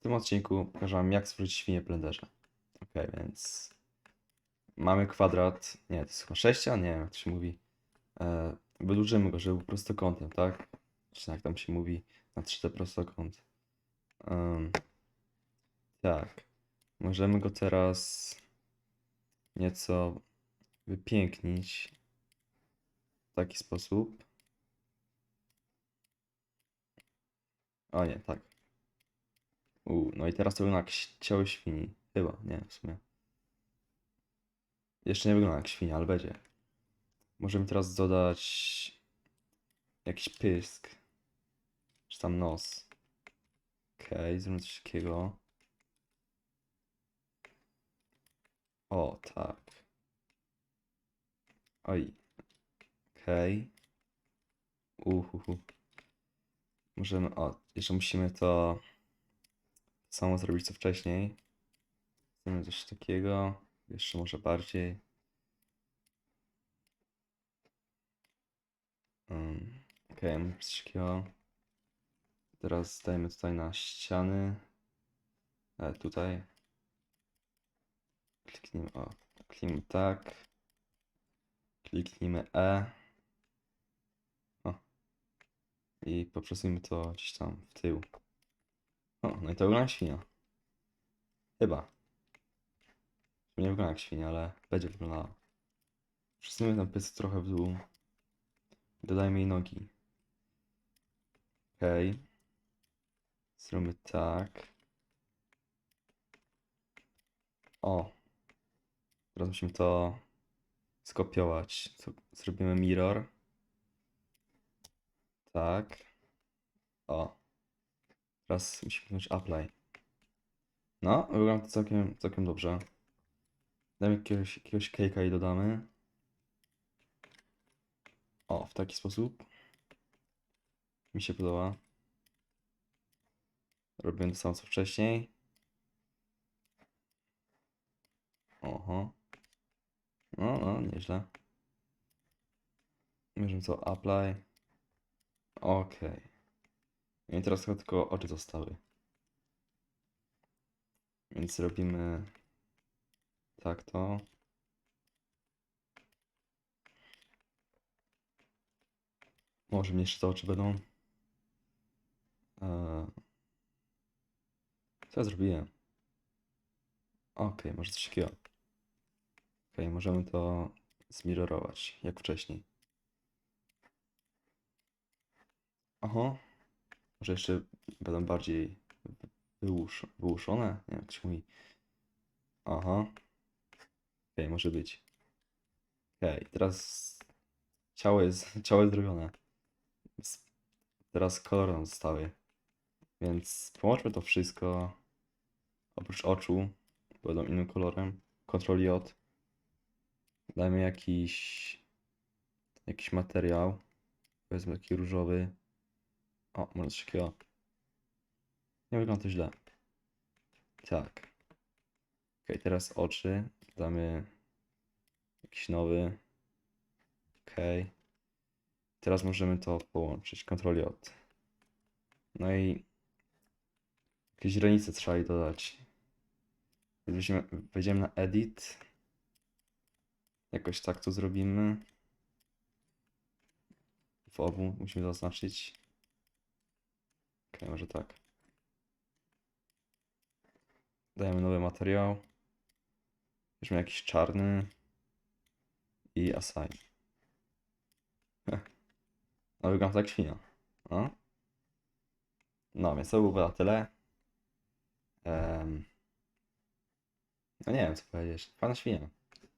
W tym odcinku pokażę wam jak stworzyć świnię Blenderze. Ok, więc mamy kwadrat, nie, to jest chyba sześcian, nie wiem jak to się mówi. E, wydłużymy go, żeby był prostokątem, tak? Czy jak tam się mówi, na 3D prostokąt. Em, tak, możemy go teraz nieco wypięknić w taki sposób. O nie, tak. U, no i teraz to wygląda jak ciało świni. Chyba, nie, w sumie. Jeszcze nie wygląda jak świnia, ale będzie. Możemy teraz dodać jakiś pysk. Czy tam nos. Okej, zrobimy coś takiego. O, tak. Oj. Okej. Uhuhu. Możemy, o, jeszcze musimy to samo zrobić co wcześniej. Chcemy coś takiego, jeszcze może bardziej. Um, Okej, takiego. Teraz dajmy tutaj na ściany. E, tutaj. Kliknijmy, o, kliknijmy tak. Kliknijmy E. O. I poprzesuńmy to gdzieś tam w tył. No i to wygląda jak świnia. Chyba. Nie wygląda jak świnia, ale będzie wyglądała. Przesuńmy ten pysk trochę w dół. Dodajmy jej nogi. Okej. Zróbmy tak. O. Teraz musimy to skopiować. Zrobimy mirror. Tak. O. Teraz musimy kliknąć apply. No, wygląda to całkiem, całkiem dobrze. Damy jakiegoś, jakiegoś cake'a i dodamy. O, w taki sposób. Mi się podoba. Robimy to samo co wcześniej. Oho. No, no, nieźle. Możemy co, apply. Okej. No I teraz chyba tylko oczy zostały. Więc robimy tak to. Może mniejsze te oczy będą. Eee, Co ja zrobiłem? Okej, może coś takiego. Okej, możemy to zmirrorować, jak wcześniej. Oho. Może jeszcze będą bardziej wyłusz, wyłuszone? Nie wiem, jak się mówi. Aha. Okej, może być. Okej, teraz ciało jest, ciało jest zrobione. Teraz kolory nam zostały. Więc połączmy to wszystko. Oprócz oczu, będą innym kolorem. Ctrl J. Dajmy jakiś jakiś materiał. Powiedzmy taki różowy. O, może coś takiego. Nie wygląda to źle. Tak. Ok, teraz oczy. Damy jakiś nowy. Ok. Teraz możemy to połączyć. Ctrl J. No i jakieś źrenice trzeba jej dodać. Wejdziemy, wejdziemy na Edit. Jakoś tak to zrobimy. W obu musimy zaznaczyć. Ok, może tak. Dajemy nowy materiał. Weźmy jakiś czarny. I assign. No wygląda jak świnia. No. No więc to było na tyle. Em, No nie wiem co powiedzieć. Fajna świnia.